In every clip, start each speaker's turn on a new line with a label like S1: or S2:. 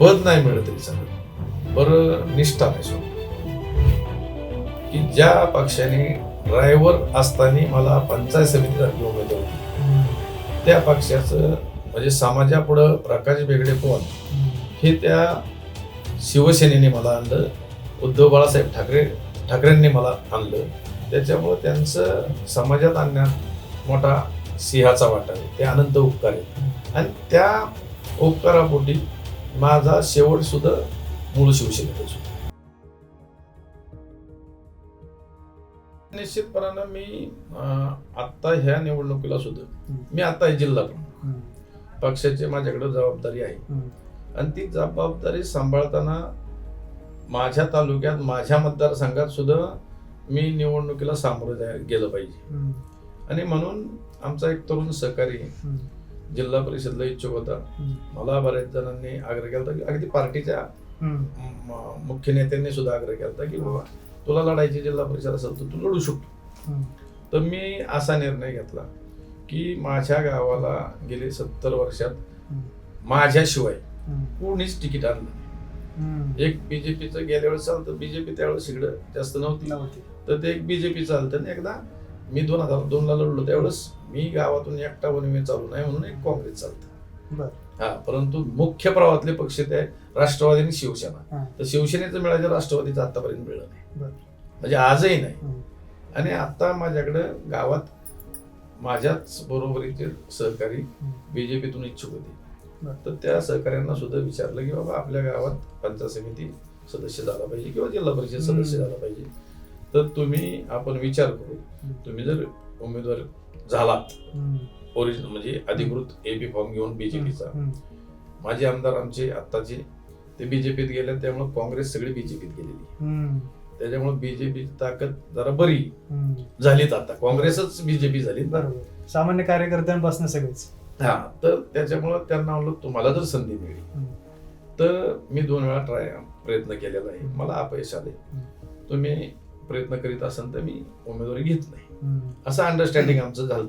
S1: पद नाही मिळत तरी चालत बरं निष्ठा नाही की ज्या पक्षाने ड्रायव्हर असताना मला पंचायत समितीसाठी उमेदवार होती. त्या पक्षाचं म्हणजे समाजापुढं प्रकाश बेगडे कोण हे त्या शिवसेनेने मला आणलं उद्धव बाळासाहेब ठाकरे ठाकरेंनी मला आणलं. त्याच्यामुळं त्यांचं समाजात आणण्यात मोठा सिंहाचा वाटा आहे. ते अनंत उपकार आहेत. आणि त्या उपकारापोटी माझा शेवट सुद्धा मूळ शिवसेनेतच होता निश्चितपणानं मी आत्ता ह्या निवडणुकीला सुद्धा मी आता जिल्हा प्रमुख. पक्षाची माझ्याकडे जबाबदारी आहे. आणि ती जबाबदारी सांभाळताना माझ्या तालुक्यात माझ्या मतदारसंघात सुद्धा मी निवडणुकीला सामोरं गेलं पाहिजे. आणि म्हणून आमचा एक तरुण सहकारी जिल्हा परिषदला इच्छुक होता. मला बऱ्याच जणांनी आग्रह केला होता की अगदी पार्टीच्या मुख्य नेत्यांनी सुद्धा आग्रह केला होता की बाबा तुला लढायची जिल्हा परिषद असेल तर तू लढू शकतो. तर मी असा निर्णय घेतला की माझ्या गावाला गेले सत्तर वर्षात माझ्याशिवाय कोणीच तिकीट आणलं. एक बीजेपीचं गेल्या वेळेस चालतं. बीजेपी त्यावेळेस इकडं जास्त नव्हती.
S2: नव्हती.
S1: तर ते एक बीजेपी चालतं आणि एकदा मी दोन हजार दोनला लढलो त्यावेळेस मी गावातून एकटा मी चालू नाही म्हणून एक काँग्रेस चालतं. हा परंतु मुख्य प्रवाहातले पक्ष ते राष्ट्रवादी आणि शिवसेना. तर शिवसेनेचं मिळायचं राष्ट्रवादीचं आतापर्यंत मिळलं नाही. म्हणजे आजही नाही. आणि आता माझ्याकडं गावात माझ्याच बरोबरीचे सहकारी बीजेपीतून इच्छुक होते. तर त्या सहकाऱ्यांना सुद्धा विचारलं की बाबा आपल्या गावात पंचायत समिती सदस्य झाला पाहिजे किंवा जिल्हा परिषद सदस्य. झाला पाहिजे. तर तुम्ही आपण विचार करू. तुम्ही जर उमेदवार झालात ओरिजिनल म्हणजे अधिकृत एपी फॉर्म घेऊन बीजेपीचा माझे आमदार आमचे आत्ताचे ते बीजेपीत गेले त्यामुळे काँग्रेस सगळी बीजेपीत गेलेली त्याच्यामुळे बीजेपी ताकद जरा बरी झालीत आता. काँग्रेसच बीजेपी झाली
S2: बरोबर. सामान्य कार्यकर्त्यांपासून सगळेच.
S1: हा तर त्याच्यामुळं त्यांना म्हणलं तुम्हाला जर संधी मिळली. तर मी दोन वेळा ट्राय प्रयत्न केलेला आहे. मला अपयश आले तुम्ही प्रयत्न करीत असाल तर मी उमेदवारी घेत नाही. असं अंडरस्टँडिंग आमचं झालं.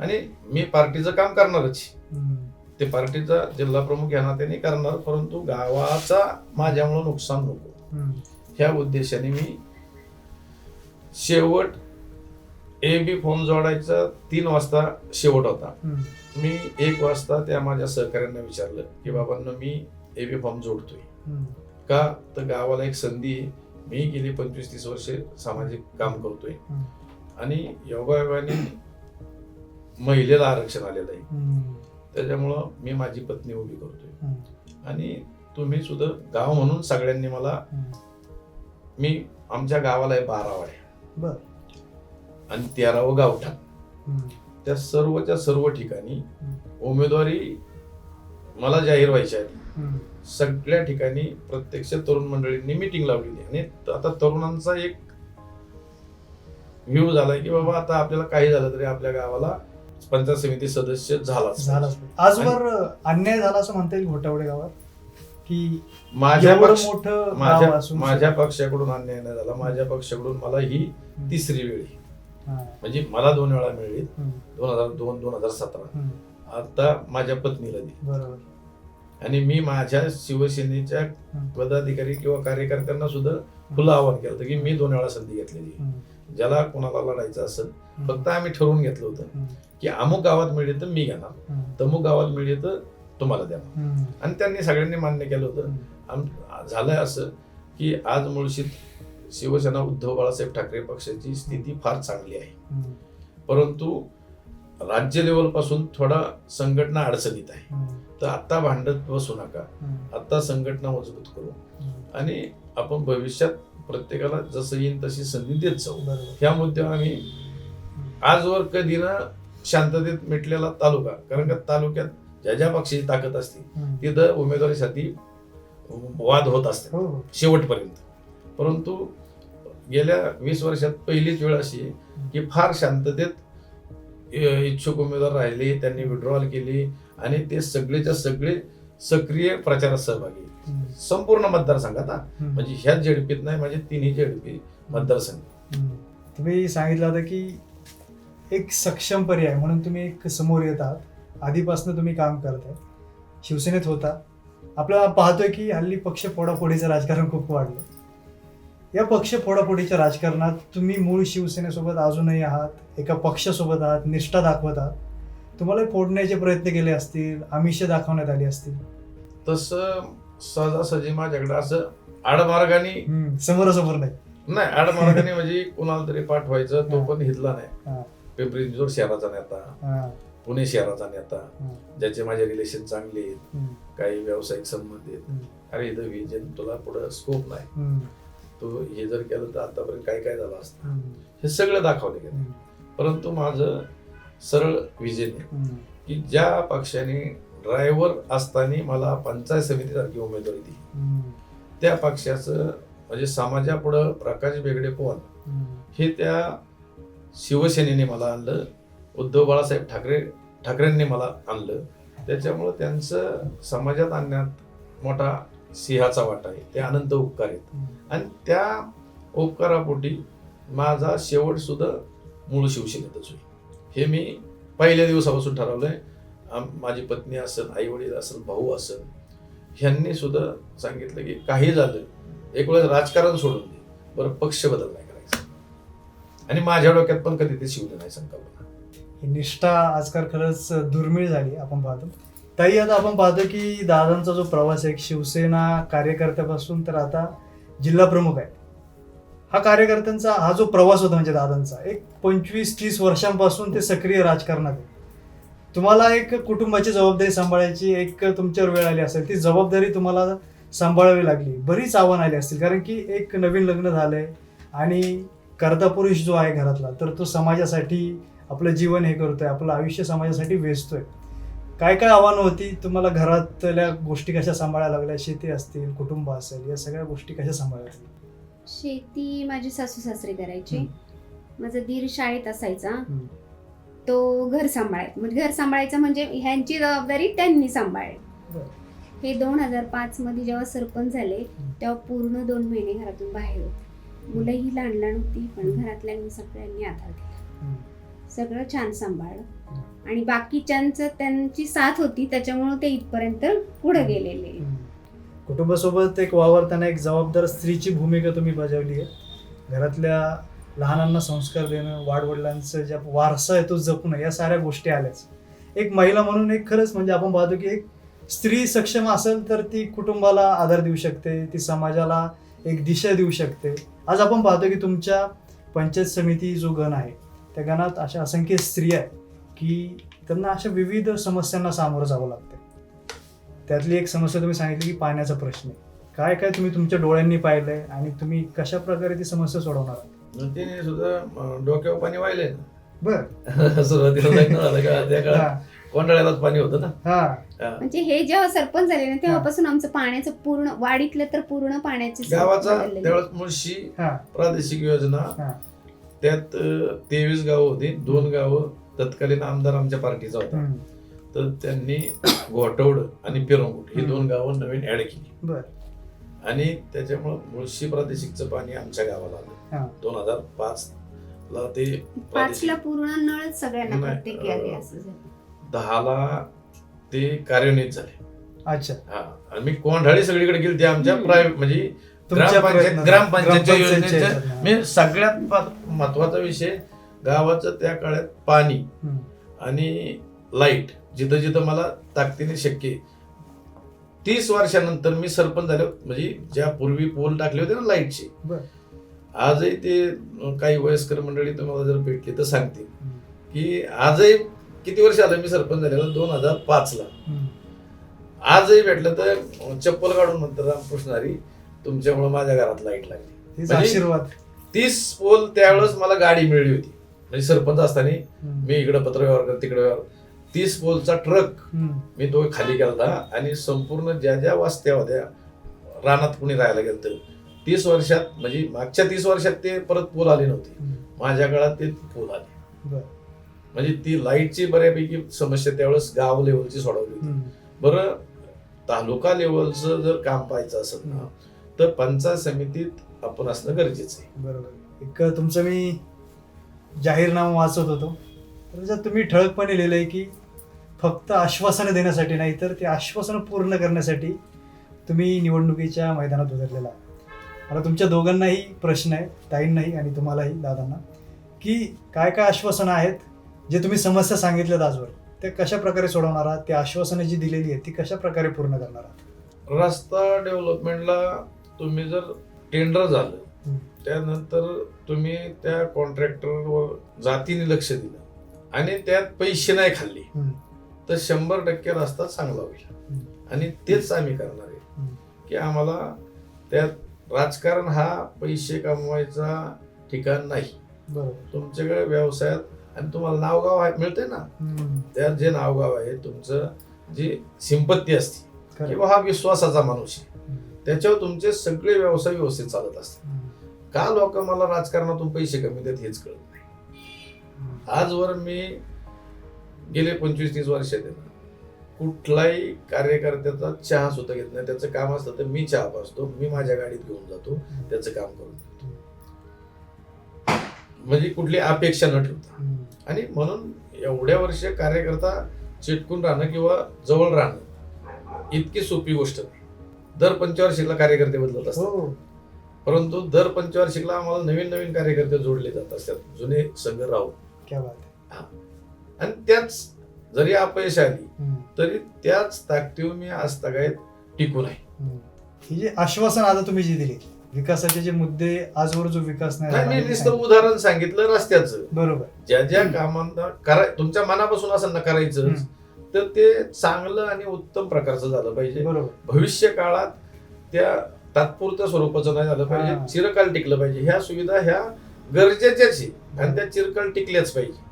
S1: आणि मी पार्टीचं काम करणारच. ते पार्टीचा जिल्हा प्रमुख या नात्याने करणार परंतु गावाचा माझ्यामुळं नुकसान नको. ह्या उद्देशाने मी शेवट ए बी फॉर्म जोडायचा तीन वाजता शेवट होता. मी एक वाजता त्या माझ्या सहकाऱ्यांना विचारलं की बाबांना मी ए बी फॉर्म जोडतोय. का? तर गावाला एक संधी मी गेली पंचवीस तीस वर्षे सामाजिक काम करतोय. आणि योगायोगाने महिलेला आरक्षण आलेलं आहे. त्याच्यामुळं मी माझी पत्नी उभी करतोय. आणि तुम्ही सुद्धा गाव म्हणून सगळ्यांनी मला मी आमच्या गावाला आहे बारा वाड्या
S2: बर.
S1: आणि तेरावं गावठाण त्या सर्वच्या सर्व ठिकाणी उमेदवारी मला जाहीर व्हायची आहे सगळ्या ठिकाणी प्रत्यक्ष तरुण मंडळींनी मिटिंग लावलेली आहे. आणि आता तरुणांचा एक व्ह्यू झालाय की बाबा आता आपल्याला काही झालं तरी आपल्या गावाला पंचायत समिती सदस्य झालाच
S2: पाहिजे. आजवर अन्याय झाला असं म्हणता येईल घोटावडे गावात की
S1: माझ्या
S2: एवढं
S1: पक्ष
S2: मोठं गाव
S1: माझ्या
S2: असून
S1: माझ्या पक्षाकडून अन्याय नाही झाला माझ्या पक्षाकडून मला ही
S2: हम्म.
S1: तिसरी वेळी
S2: हा.
S1: म्हणजे मला दोन वेळा मिळली
S2: हम्म.
S1: दोन हजार दोन दोन हजार सतरा
S2: हम्म.
S1: आता माझ्या पत्नीला दिली
S2: बरोबर
S1: आणि मी माझ्या शिवसेनेच्या. पदाधिकारी किंवा कार्यकर्त्यांना सुद्धा खुलं आवाहन केलं होतं की मी दोन वेळा संधी घेतलेली आहे. ज्याला कोणाला लढायचं असेल. फक्त आम्ही ठरवून घेतलं होतं. की अमुक गावात मिळेल तर मी घेणार. तमुक गावात मिळेल तर तुम्हाला देणार
S2: हम्म.
S1: आणि त्यांनी सगळ्यांनी मान्य केलं होतं. आम झालंय असं की आज मुळशीत शिवसेना उद्धव बाळासाहेब ठाकरे पक्षाची स्थिती फार चांगली आहे. परंतु राज्य लेवलपासून थोडा संघटना अडचणीत आहे. तर आता भांडत बसू नका.
S2: हम्म.
S1: आता संघटना मजबूत करू. आणि आपण भविष्यात प्रत्येकाला जसं येईल तशी संधी देत जाऊ. ह्या मुद्द्यावर आम्ही आजवर कधी ना शांततेत मिटलेला तालुका कारण का तालुक्यात ज्या ज्या पक्षाची ताकद असते. तिथं उमेदवारीसाठी वाद होत असते
S2: हो.
S1: शेवटपर्यंत. परंतु गेल्या वीस वर्षात पहिलीच वेळ अशी की फार शांततेत इच्छुक उमेदवार राहिले त्यांनी विड्रॉल केली आणि ते सगळेच्या सगळे सक्रिय प्रचारात सहभागी. संपूर्ण मतदारसंघात. म्हणजे ह्याच झेडपीत नाही म्हणजे तिन्ही झेडपी मतदारसंघ.
S2: तुम्ही सांगितलं होतं की एक सक्षम पर्याय म्हणून तुम्ही एक समोर येत आहात आधीपासून तुम्ही काम करताय शिवसेनेत होता आपल्याला पाहतोय की हल्ली पक्ष फोडाफोडीचं राजकारण खूप वाढलं या पक्ष फोडाफोडीच्या राजकारणात तुम्ही मूळ शिवसेनेसोबत अजूनही आहात एका पक्षासोबत आहात निष्ठा दाखवत आहात. तुम्हाला फोडण्याचे प्रयत्न केले असतील आमिष दाखवण्यात आली असतील.
S1: तसं सहजासहजी माझ्याकडे असं आडमार्गाने
S2: समोरासमोर नाही.
S1: नाही आडमार्गाने म्हणजे कुणाला तरी पाठवायचं तो पण हितला नाही. पिंपरी चिंचवड शहराचा नेता पुणे शहराचा नेता ज्याचे माझे रिलेशन चांगले आहेत काही व्यावसायिक संबंध आहेत.
S2: हम्म,
S1: अरे इथं विजन तुला पुढं स्कोप नाही.
S2: हम्म,
S1: तू हे जर केलं तर आतापर्यंत काय काय झालं असतं? हे सगळं दाखवले गेलं. परंतु माझं सरळ विजन आहे की ज्या पक्षाने ड्रायव्हर असताना मला पंचायत समितीसारखी उमेदवारी दिली.
S2: त्या
S1: पक्षाचं म्हणजे समाजापुढं प्रकाश बेगडे कोण? हे त्या शिवसेनेने मला आणलं. उद्धव बाळासाहेब ठाकरे ठाकरेंनी मला आणलं. त्याच्यामुळं त्यांचं समाजात आणण्यात मोठा सिंहाचा वाटा आहे. ते अनंत उपकार आहेत. आणि त्या उपकारापोटी माझा शेवट सुद्धा मूळ शिवसेनेतच होईल. हे मी पहिल्या दिवसापासून ठरवलंय. माझी पत्नी असेल आई वडील असेल भाऊ असेल ह्यांनी सुद्धा सांगितलं की काही झालं एक वेळेस राजकारण सोडून दे. बरं पक्ष बदल नाही करायचा. आणि माझ्या डोक्यात पण कधी ते शिवलं नाही संकल्पना.
S2: ही निष्ठा आजकाल खरंच दुर्मिळ झाली आपण पाहतो. ताई आता आपण पाहतो की दादांचा जो प्रवास आहे शिवसेना कार्यकर्त्यापासून तर आता जिल्हा प्रमुख आहे. हा कार्यकर्त्यांचा हा जो प्रवास होता म्हणजे दादांचा एक पंचवीस तीस वर्षांपासून ते सक्रिय राजकारणात आहे. तुम्हाला एक कुटुंबाची जबाबदारी सांभाळायची एक तुमच्यावर वेळ आली असेल ती जबाबदारी तुम्हाला सांभाळावी लागली. बरीच आव्हान आली असतील कारण की एक नवीन लग्न झालंय आणि कर्ता पुरुष जो आहे घरातला तर तो समाजासाठी आपलं जीवन हे करतोय आपलं आयुष्य समाजासाठी वेचतोय काय काय आव्हानं होती तुम्हाला घरातल्या गोष्टी कशा सांभाळायला लागल्या शेती असतील कुटुंब असेल या सगळ्या गोष्टी कशा सांभाळायला?
S3: शेती माझे सासू सासरे करायचे. माझा दीर शाळेत असायचा
S2: हम्म.
S3: तो घर सांभाळायचा म्हणजे घर सांभाळायचं म्हणजे ह्यांची जबाबदारी त्यांनी सांभाळली
S2: बरं.
S3: हे दोन हजार पाच मध्ये जेव्हा सरपंच झाले तेव्हा पूर्ण दोन महिने घरातून बाहेर होते मुलंही लहान लहान होती पण. घरातल्यांनी सगळ्यांनी आधार दिला
S2: हम्म.
S3: सगळं छान सांभाळलं आणि बाकीच्यांचं त्यांची साथ होती त्याच्यामुळे ते इथपर्यंत पुढे गेलेले.
S2: कुटुंबासोबत एक वावरताना एक जबाबदार स्त्रीची भूमिका तुम्ही बजावली आहे. घरातल्या लहानांना संस्कार देणं वाडवडिलांचं ज्या वारसा आहे तो जपणं या साऱ्या गोष्टी आल्याच. एक महिला म्हणून एक खरंच म्हणजे आपण पाहतो की एक स्त्री सक्षम असेल तर ती कुटुंबाला आधार देऊ शकते ती समाजाला एक दिशा देऊ शकते. आज आपण पाहतो की तुमच्या पंचायत समिती जो गण आहे त्या गणात अशा असंख्य स्त्रिया आहेत. की त्यांना अशा विविध समस्यांना सामोरं जावं लागतं. त्यातली एक समस्या तुम्ही सांगितली की पाण्याचा प्रश्न आहे. काय काय तुम्ही तुमच्या डोळ्यांनी पाहिलंय आणि तुम्ही कशा प्रकारे ती समस्या सोडवणार आहात?
S1: आणि तिने सुद्धा डोक्यावर पाणी वाहिले
S2: बर.
S1: सुरुवातीला लग्न झालं का? त्या काळात
S2: हा.
S1: कोंडाळ्यालाच पाणी होतं ना.
S3: म्हणजे हे जेव्हा सरपंच झाले ना तेव्हापासून आमचं पाण्याचं पूर्ण वाडीतलं तर पूर्ण पाण्याचे
S1: गावाचा. त्यावेळेस मुळशी
S2: हा.
S1: प्रादेशिक योजना.
S2: हा.
S1: त्यात तेवीस गावं होती दोन गावं. तत्कालीन आमदार आमच्या पार्टीचा होता. तर त्यांनी घोटवड आणि पिरंगुट ही. दोन गावं नवीन ऍड केली.
S2: बर.
S1: आणि त्याच्यामुळं मुळशी प्रादेशिकचं पाणी आमच्या गावाला आलं. दोन हजार पाच ला ते
S3: पाचला पूर्ण नळ सगळ्यांना
S1: दहाला ते कार्यान्वित झाले.
S2: अच्छा.
S1: हा. आणि मी कोंढाळी सगळीकडे गेली ते आमच्या. प्रायव्हेट म्हणजे
S2: तुमच्या
S1: ग्रामपंचायत
S2: हा.
S1: म्हणजे सगळ्यात महत्त्वाचा विषय गावाचं त्या काळात पाणी. आणि लाइट जिथं जिथं मला ताकदीने शक्य. तीस वर्षानंतर मी सरपंच झालो. म्हणजे ज्या पूर्वी पोल टाकले होते ना लाईटचे. आजही ते काही वयस्कर मंडळी तुम्हाला जर भेटली तर सांगतील. की आजही किती वर्ष आलं मी सरपंच झालेलो? दोन हजार पाच ला. आजही भेटलं तर चप्पल काढून म्हणतात रामकृष्ण हरी तुमच्यामुळे माझ्या घरात लाइट लागली. म्हणजे-
S2: आशीर्वाद.
S1: तीस पोल त्यावेळेस मला गाडी मिळली होती. म्हणजे सरपंच असताना. मी इकडे पत्रव्यवहार कर तिकडे व्यवहार तीस पोलचा ट्रक. मी तो खाली केला होता आणि संपूर्ण ज्या ज्या वस्त्या होत्या रानात कुणी राहायला गेलं तीस वर्षात म्हणजे मागच्या तीस वर्षात ते परत पूल आले नव्हते. माझ्या काळात ते पूल आले म्हणजे ती लाईटची बऱ्यापैकी समस्या त्यावेळेस गाव लेवलची सोडवली होती. बरं तालुका लेवलचं जर काम पाहायचं असेल ना तर पंचायत समितीत आपण असणं गरजेचं आहे
S2: बरोबर एक तुमचं मी जाहीरनामा वाचत होतो. तर त्याच्यात तुम्ही ठळकपणे लिहिलंय की फक्त आश्वासनं देण्यासाठी नाही तर ते आश्वासनं पूर्ण करण्यासाठी तुम्ही निवडणुकीच्या मैदानात उतरलेला आहे मला तुमच्या दोघांनाही प्रश्न आहे ताईंनाही आणि तुम्हालाही दादांना की काय काय आश्वासनं आहेत जे तुम्ही समस्या सांगितल्यात आजवर ते कशा प्रकारे सोडवणार आहात ते आश्वासनं जी दिलेली आहेत ती कशा प्रकारे पूर्ण करणार आहात?
S1: रस्ता डेव्हलपमेंटला तुम्ही जर टेंडर झालं. त्यानंतर तुम्ही त्या कॉन्ट्रॅक्टरवर जातीने लक्ष दिलं आणि त्यात पैसे नाही खाल्ले. तर शंभर टक्के रस्ता चांगला होईल. आणि तेच आम्ही करणार आहे. की आम्हाला त्यात राजकारण हा पैसे कमवायचा ठिकाण नाही तुमच्याकडे व्यवसायात आणि तुम्हाला नावगाव मिळते ना. त्यात जे नावगाव आहे तुमचं जी संपत्ती असते. किंवा हा विश्वासाचा माणूस आहे. त्याच्यावर तुमचे सगळे व्यवसाय व्यवस्थित चालत असतात. का लोक मला राजकारणातून पैसे कमी देत हेच कळत नाही. आजवर मी गेले पंचवीस तीस वर्ष आहे कुठलाही कार्यकर्त्याचा चहा सुद्धा घेत नाही. त्याचं काम असतं तर मी चहा पाजतो मी माझ्या गाडीत घेऊन जातो त्याचं काम करून देतो. म्हणजे कुठली अपेक्षा न ठेवता. आणि म्हणून एवढ्या वर्ष कार्यकर्ता चिटकून राहणं किंवा जवळ राहणं इतकी सोपी गोष्ट नाही. दर पंचवार्षिकला कार्यकर्ते बदलत असतात.
S2: हो.
S1: परंतु दर पंचवार्षिकला आम्हाला नवीन नवीन कार्यकर्ते जोडले जात असतात. जुने संघ राहून
S2: क्या बात आहे.
S1: आणि त्याच जरी अपयश आली. तरी त्याच ताकदीवर मी आज तगायत टिकून आहे.
S2: ही जे आश्वासन आता तुम्ही जी दिली विकासाचे जे मुद्दे आजवर जो विकास नाही हे.
S1: उदाहरण सांगितलं रस्त्याचं.
S2: बरोबर.
S1: ज्या ज्या कामांना करा तुमच्या मनापासून असं न करायचं. तर ते चांगलं आणि उत्तम प्रकारचं झालं पाहिजे.
S2: बरोबर.
S1: भविष्य काळात त्या तात्पुरत्या स्वरूपाचं नाही झालं
S2: हा.
S1: पाहिजे चिरकाल टिकलं पाहिजे. ह्या सुविधा ह्या गरजेच्याच आहे. आणि त्या चिरकाल टिकल्याच पाहिजे.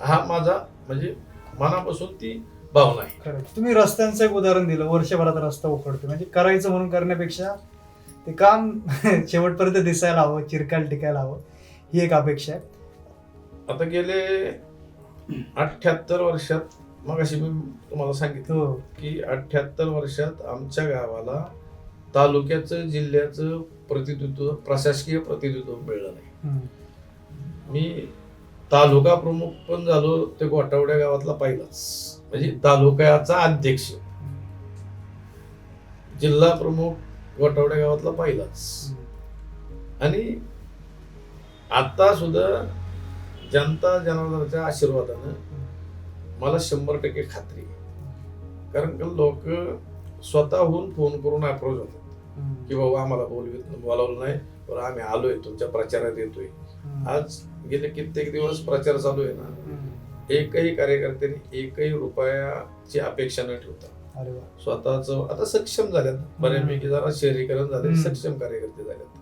S1: हा माझा म्हणजे मनापासून ती भावना आहे.
S2: खरं तुम्ही रस्त्यांचं एक उदाहरण दिलं. वर्षभरात रस्ता उखडतो म्हणजे करायचं म्हणून करण्यापेक्षा ते काम शेवटपर्यंत दिसायला हवं चिरकाल टिकायला हवं. ही एक अपेक्षा आहे.
S1: आता गेले अठ्याहत्तर वर्षात मग अशी मी तुम्हाला सांगितलं
S2: हो.
S1: की अठ्याहत्तर वर्षात आमच्या गावाला तालुक्याचं जिल्ह्याचं प्रतिनिधित्व प्रशासकीय प्रतिनिधित्व मिळलं नाही. मी तालुका प्रमुख पण झालो ते गोटावड्या गावातला पहिलाच. म्हणजे तालुक्याचा अध्यक्ष. जिल्हा प्रमुख गोटावड्या गावातला पहिलाच. आणि आता सुद्धा जनता जनार्दनाच्या आशीर्वादानं मला शंभर टक्के खात्री कारण का लोक स्वतःहून फोन करून अप्रोच होतात. की बाबा आम्हाला बोलवित बोलावलं नाही पण आम्ही आलोय तुमच्या प्रचारात येतोय. आज गेले कित्येक दिवस प्रचार चालू आहे ना. एकही कार्यकर्त्याने एकही रुपयाची अपेक्षा न ठेवता स्वतःच आता सक्षम झाल्यात बऱ्यापैकी जरा शहरीकरण झाले. सक्षम कार्यकर्ते झालेत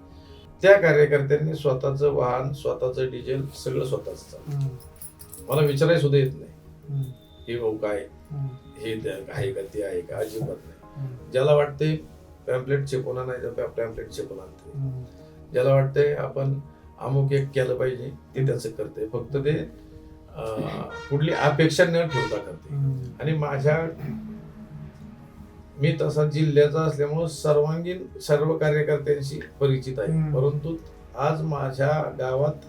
S1: त्या कार्यकर्त्यांनी स्वतःचं वाहन स्वतःचं डिझेल सगळं स्वतःच. मला विचारायला सुद्धा येत नाही. हे भाऊ काय. हे द्या, आहे का ते आहे का अजिबात नाही. ज्याला वाटते पॅम्पलेट चिपवणार नाही तर पॅम्पलेट चिपवून आणते. ज्याला वाटतंय आपण अमुक एक केलं पाहिजे ते त्याचं करते. फक्त ते कुठली अपेक्षा न ठेवता करते. आणि माझ्या मी तसा जिल्ह्याचा असल्यामुळं सर्वांगीण सर्व कार्यकर्त्यांशी परिचित आहे. परंतु आज माझ्या गावात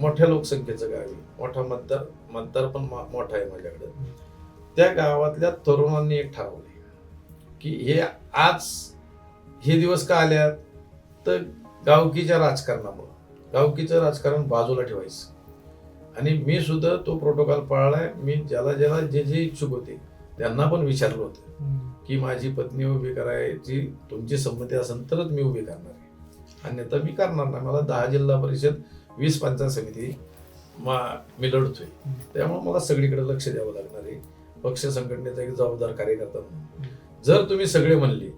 S1: मोठ्या लोकसंख्येचं गाव आहे. मोठा मतदार मतदार पण मोठा आहे माझ्याकडे. त्या गावातल्या तरुणांनी एक ठरवले की हे आज हे दिवस का आल्यात? तर गावकीच्या राजकारणामुळं. गावकीचं राजकारण बाजूला ठेवायचं. आणि मी सुद्धा तो प्रोटोकॉल पाळलाय. मी ज्याला ज्याला जे जे इच्छुक होते त्यांना पण विचारलं होतं. की माझी पत्नी उभी करायची तुमची संमती असेल तरच मी उभी करणार आहे. अन्यथा मी करणार नाही. मला दहा जिल्हा परिषद वीस पंचायत समिती मा मी लढतोय. त्यामुळे मला सगळीकडे लक्ष द्यावं लागणार आहे. पक्ष संघटनेचा एक जबाबदार कार्यकर्ता म्हणून. जर तुम्ही सगळे म्हणले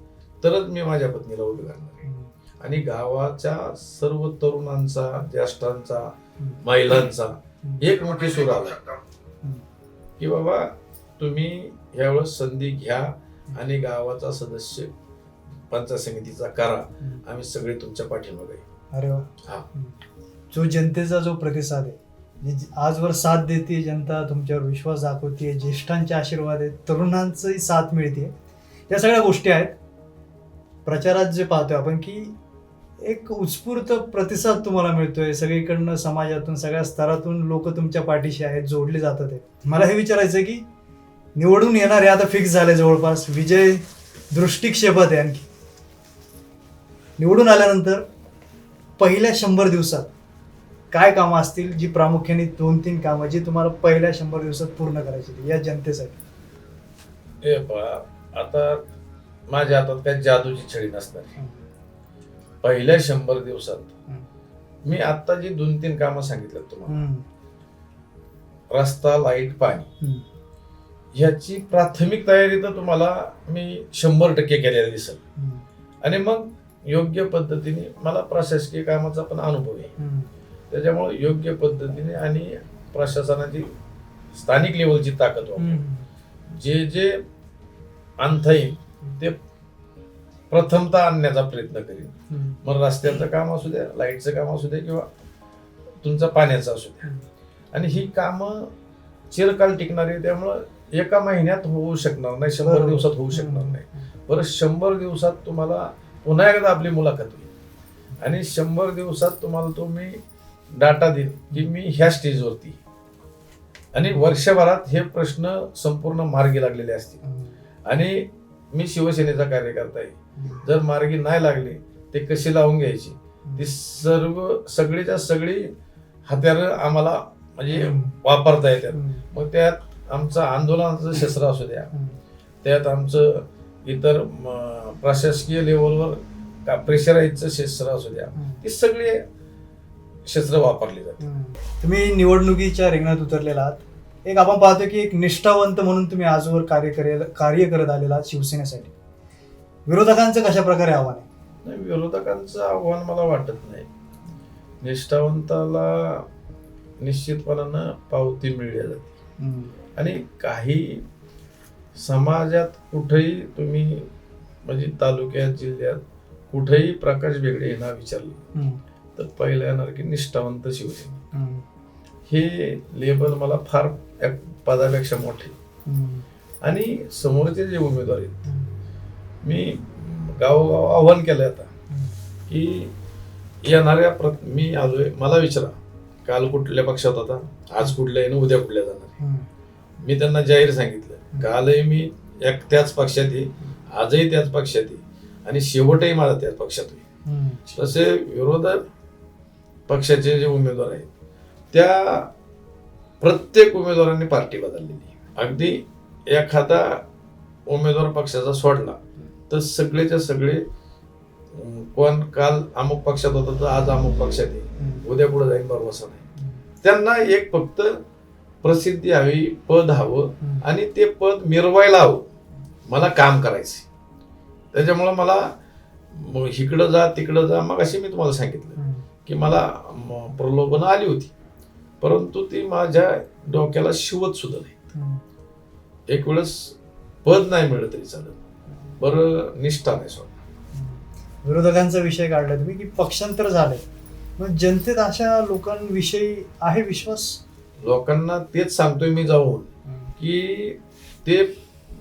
S1: तरच मी माझ्या पत्नीला उभी करणार आहे
S2: हम्म.
S1: आणि गावाच्या सर्व तरुणांचा ज्येष्ठांचा. महिलांचा. एक मोठी सूर आला. की बाबा तुम्ही यावेळेस संधी घ्या आणि गावाचा सदस्य पंचायत समितीचा करा. आम्ही सगळे तुमच्या पाठीमागे.
S2: अरे वा
S1: हा.
S2: जो जनतेचा जो प्रतिसाद आहे जी आजवर साथ देते जनता तुमच्यावर विश्वास दाखवते ज्येष्ठांचे आशीर्वाद आहेत तरुणांचंही साथ मिळते या सगळ्या गोष्टी आहेत. प्रचारात जे पाहतोय आपण की एक उत्स्फूर्त प्रतिसाद तुम्हाला मिळतोय. सगळीकडनं समाजातून सगळ्या स्तरातून लोक तुमच्या पाठीशी आहेत जोडले जातात मला हे विचारायचं आहे की निवडून येणारे आता फिक्स झाले जवळपास. विजय दृष्टिक्षेपात आहे आणखी. निवडून आल्यानंतर पहिल्या शंभर दिवसात काय कामं असतील जी प्रामुख्याने दोन तीन कामं जी तुम्हाला पहिल्या शंभर दिवसात पूर्ण करायची या जनतेसाठी?
S1: आता माझ्या हातात काही जादूची छडी नसणार. पहिल्या शंभर दिवसात मी आता जी दोन तीन कामं सांगितलं तुम्हाला रस्ता लाइट पाणी ह्याची प्राथमिक तयारी तर तुम्हाला मी शंभर टक्के केलेली दिसेल. आणि मग योग्य पद्धतीने मला प्रशासकीय कामाचा पण अनुभव आहे. त्याच्यामुळे योग्य पद्धतीने आणि प्रशासनाची स्थानिक लेवलची ताकद जे जे आणता येईल ते प्रथमतः आणण्याचा प्रयत्न करीन. मग रस्त्याचं काम असू द्या लाईटचं काम असू द्या किंवा तुमचं पाण्याचं असू द्या आणि ही कामं चिरकाल टिकणारी आहे, त्यामुळं एका महिन्यात होऊ शकणार नाही शंभर. दिवसात होऊ शकणार. नाही बरं शंभर दिवसात तुम्हाला पुन्हा एकदा आपली मुलाखत होईल आणि शंभर दिवसात तुम्हाला तो मी डाटा देईन की मी ह्या स्टेजवरती. आणि वर्षभरात हे प्रश्न संपूर्ण मार्गी लागलेले असतील. आणि मी शिवसेनेचा कार्यकर्ता आहे जर मार्गी नाही लागले ते कशी लावून घ्यायची ती सर्व सगळीच्या सगळी हत्यारं आम्हाला म्हणजे. वापरता येतात. मग त्यात आमचं आंदोलनाचं शस्त्र असू द्या. त्यात आमचं इतर प्रशासकीय लेवलवर का प्रेशराईजचं शस्त्र असू द्या. ती सगळी शस्त्र वापरली
S2: हम्म. तुम्ही निवडणुकीच्या रिंगणात उतरलेला आहात एक आपण पाहतो की एक निष्ठावंत म्हणून तुम्ही आजवर कार्य करेल कार्य करत आलेला शिवसेनेसाठी विरोधकांचं कशा प्रकारे आव्हान आहे
S1: नाही विरोधकांचं आव्हान मला वाटत नाही निष्ठावंताला निश्चितपणानं पावती मिळली जाते. आणि काही समाजात कुठेही तुम्ही म्हणजे तालुक्यात जिल्ह्यात कुठेही प्रकाश बेगडे यांना विचारलं. तर पहिलं येणार की निष्ठावंत शिवसेना. हे लेबल मला फार एक पदापेक्षा मोठे. आणि समोरचे जे उमेदवार आहेत. मी गावोगाव आव्हान केलं आता की येणाऱ्या प्रत मी आलोय मला विचारा काल कुठल्या पक्षात होता आज कुठल्या आहे आणि उद्या कुठल्या जाणार. मी त्यांना जाहीर सांगितलं कालही मी एक त्याच पक्षात आहे आजही त्याच पक्षात आहे आणि शेवटही माझा त्याच पक्षात आहे. तसे विरोधक पक्षाचे जे उमेदवार आहेत त्या प्रत्येक उमेदवारांनी पार्टी बदललेली. अगदी एखादा उमेदवार पक्षाचा सोडला तर सगळेच्या सगळे कोण काल अमुक पक्षात होता तर आज अमुक पक्षात आहे.
S2: हम्म.
S1: उद्या पुढे जाईल भरवसा नाही. त्यांना एक फक्त प्रसिद्धी हवी पद हवं. आणि ते पद मिरवायला हवं. मला काम करायचे त्याच्यामुळं मला इकडं जा तिकडं जा मग अशी मी तुम्हाला सांगितलं. की मला प्रलोभनं आली होती. परंतु ती माझ्या डोक्याला शिवत सुद्धा नाही. एक वेळेस पद नाही मिळलं तरी चालत बरं निष्ठा नाही सोडणार.
S2: विरोधकांचा विषय काढला तुम्ही की पक्षांतर झालंय. मग जनतेत अशा लोकांविषयी आहे विश्वास?
S1: लोकांना तेच सांगतोय मी जाऊन की ते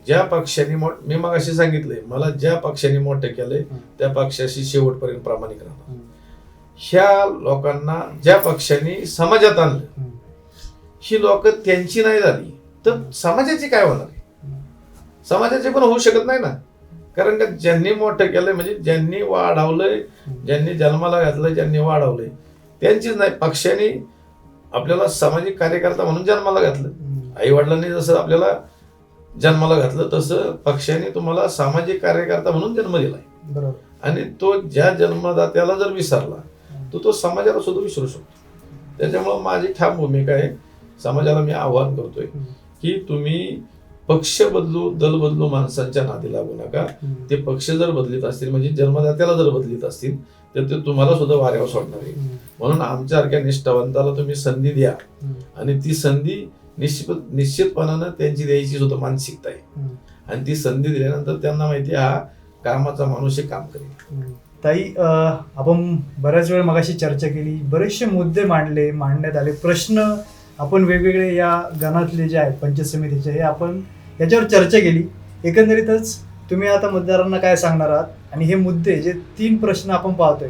S1: ज्या पक्षाने मोठ मी मग असे सांगितलंय मला ज्या पक्षाने मोठं केलंय त्या पक्षाशी शेवटपर्यंत प्रामाणिक राहणार ह्या लोकांना ज्या पक्षाने समाजात आणलं ही लोक त्यांची नाही झाली. तर समाजाची काय होणार? समाजाचे पण होऊ शकत नाही ना. कारण का ज्यांनी मोठं केलंय म्हणजे ज्यांनी वाढवलंय ज्यांनी जन्माला घातलंय ज्यांनी वाढवलंय त्यांचीच नाही. पक्षाने आपल्याला सामाजिक कार्यकर्ता म्हणून जन्माला घातलं. आई वडिलांनी जसं आपल्याला जन्माला घातलं तसं पक्षाने तुम्हाला सामाजिक कार्यकर्ता म्हणून जन्म दिलाय.
S2: बरोबर.
S1: आणि तो ज्या जन्मदात्याला जर विसरला तर तो समाजाला सुद्धा विसरू शकतो. त्याच्यामुळं माझी ठाम भूमिका आहे. समाजाला मी आवाहन करतोय की तुम्ही पक्ष बदलू दल बदलू माणसांच्या नादी लागू नका. ते पक्ष जर बदलित असतील म्हणजे जन्मदात्याला जर बदलित असतील तर ते तुम्हाला सुद्धा वाऱ्यावर सोडणार आहे. म्हणून आमच्यासारख्या निष्ठावंताला तुम्ही संधी द्या. आणि ती संधी निश्चित निश्चितपणानं त्यांची द्यायची सुद्धा मानसिकता आहे. आणि ती संधी दिल्यानंतर त्यांना माहिती आहे, हा कामाचा माणूस हे काम करेल.
S2: ताई आपण बऱ्याच वेळ मगाशी चर्चा केली. बरेचसे मुद्दे मांडले मांडण्यात आले. प्रश्न आपण वेगवेगळे या गणातले जे आहेत पंचायत समितीचे हे आपण याच्यावर चर्चा केली. एकंदरीतच तुम्ही आता मतदारांना काय सांगणार आहात? आणि हे मुद्दे जे तीन प्रश्न आपण पाहतोय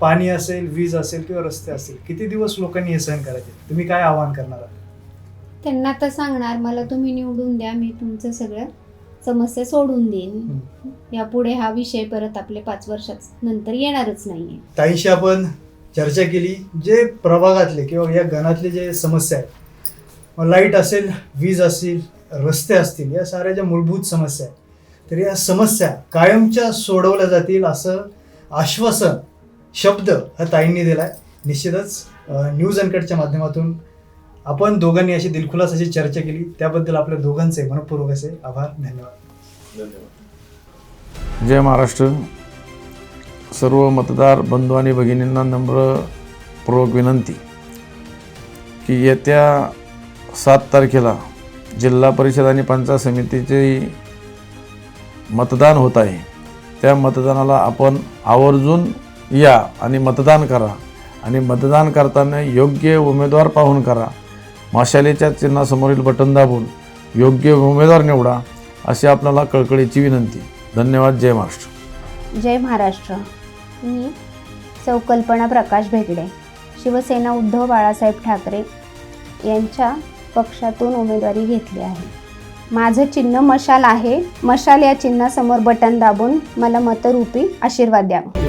S2: पाणी असेल वीज असेल किंवा रस्ते असेल किती दिवस लोकांनी हे सहन करायचे? तुम्ही काय आवाहन करणार आहात?
S3: त्यांना तर सांगणार मला तुम्ही निवडून द्या मी तुमचं सगळं समस्या सोडून देईन. यापुढे हा विषय परत आपले पाच वर्षात नंतर येणारच नाहीये.
S2: ताईशी आपण चर्चा केली जे प्रभागातले किंवा या गणातले जे समस्या आहेत लाइट असेल वीज असेल रस्ते असतील या साऱ्या ज्या मूलभूत समस्या आहेत. तर या समस्या कायमच्या सोडवल्या जातील असं आश्वासन शब्द हा ताईंनी दिलाय. निश्चितच अं, न्यूज अनकटच्या माध्यमातून आपण दोघांनी अशी दिलखुलास अशी चर्चा केली. त्याबद्दल आपल्या दोघांचे मनपूर्वक असे आभार धन्यवाद.
S1: धन्यवाद. जय महाराष्ट्र. सर्व मतदार बंधू आणि भगिनींना नम्रपूर्वक विनंती की येत्या सात तारखेला जिल्हा परिषद आणि पंचायत समितीचे मतदान होत आहे. त्या मतदानाला आपण आवर्जून या आणि मतदान करा आणि मतदान करताना योग्य उमेदवार पाहून करा. माशालेच्या चिन्हासमोरील बटन दाबून. योग्य उमेदवार निवडा अशी आपल्याला कळकळीची विनंती. धन्यवाद जय महाराष्ट्र.
S3: जय महाराष्ट्र. मी चौकल्पना प्रकाश भेगडे शिवसेना उद्धव बाळासाहेब ठाकरे यांच्या पक्षातून उमेदवारी घेतली आहे. माझं चिन्ह मशाल आहे. मशाल या चिन्हासमोर बटन दाबून मला मतरूपी आशीर्वाद द्यावा